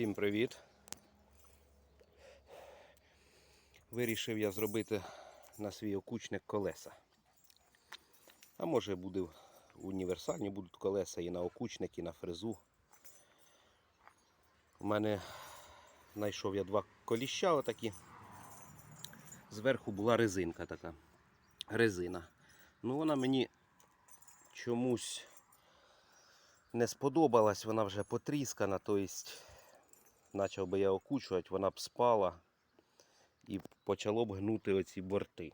Всім привіт. Вирішив я зробити на свій окучник колеса. А може буде універсальні будуть колеса і на окучник, і на фрезу. У мене знайшов я два коліща отакі. Зверху була резинка така. Резина. Ну вона мені чомусь не сподобалась, вона вже потріскана, тобто почав би я окучувати, вона б спала і почало б гнути оці борти.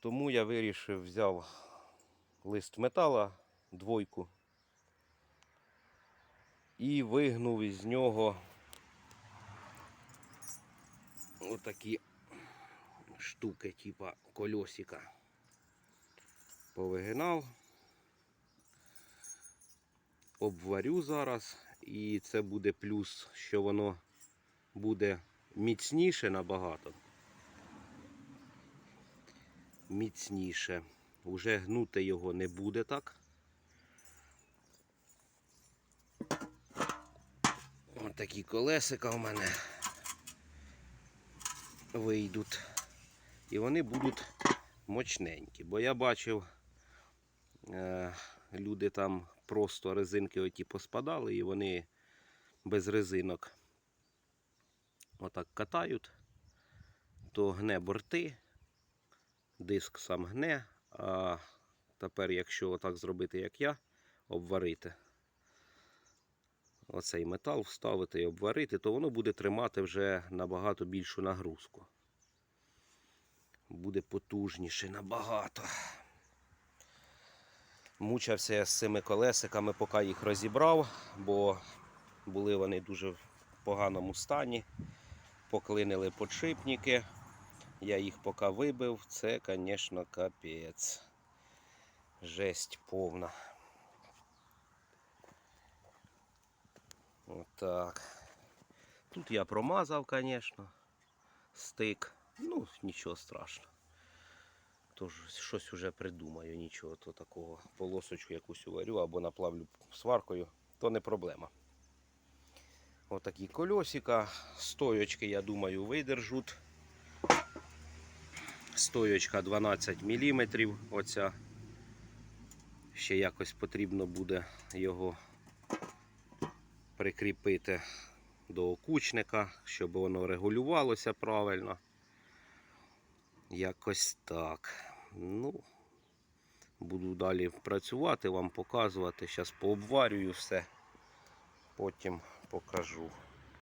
Тому я вирішив, взяв лист метала, двойку, і вигнув із нього отакі штуки, типа кольосика. Повигинав обварю зараз, і це буде плюс, що воно буде міцніше набагато. Міцніше. Уже гнути його не буде так. Ось такі колесика у мене вийдуть. І вони будуть мощненькі. Бо я бачив, е, люди там просто резинки оті поспадали і вони без резинок отак катають, то гне борти, диск сам гне, а тепер, якщо отак зробити, як я, обварити оцей метал, вставити і обварити, то воно буде тримати вже набагато більшу нагрузку. Буде потужніше набагато. Мучився я з цими колесиками, поки їх розібрав, бо були вони дуже в поганому стані. Поклинили подшипники. Я їх поки вибив. Це, звісно, капець. Жесть повна. Отак. Тут я промазав, звісно, стик. Ну, нічого страшного. Тож щось вже придумаю, нічого то такого. Полосочку якусь уварю або наплавлю сваркою, то не проблема. Отакі кольосика. Стоєчки, я думаю, видержуть. Стоєчка 12 мм. Оця. Ще якось потрібно буде його прикріпити до окучника, щоб воно регулювалося правильно. Якось так. Ну, буду далі працювати, вам показувати. Зараз пообварюю все, потім покажу.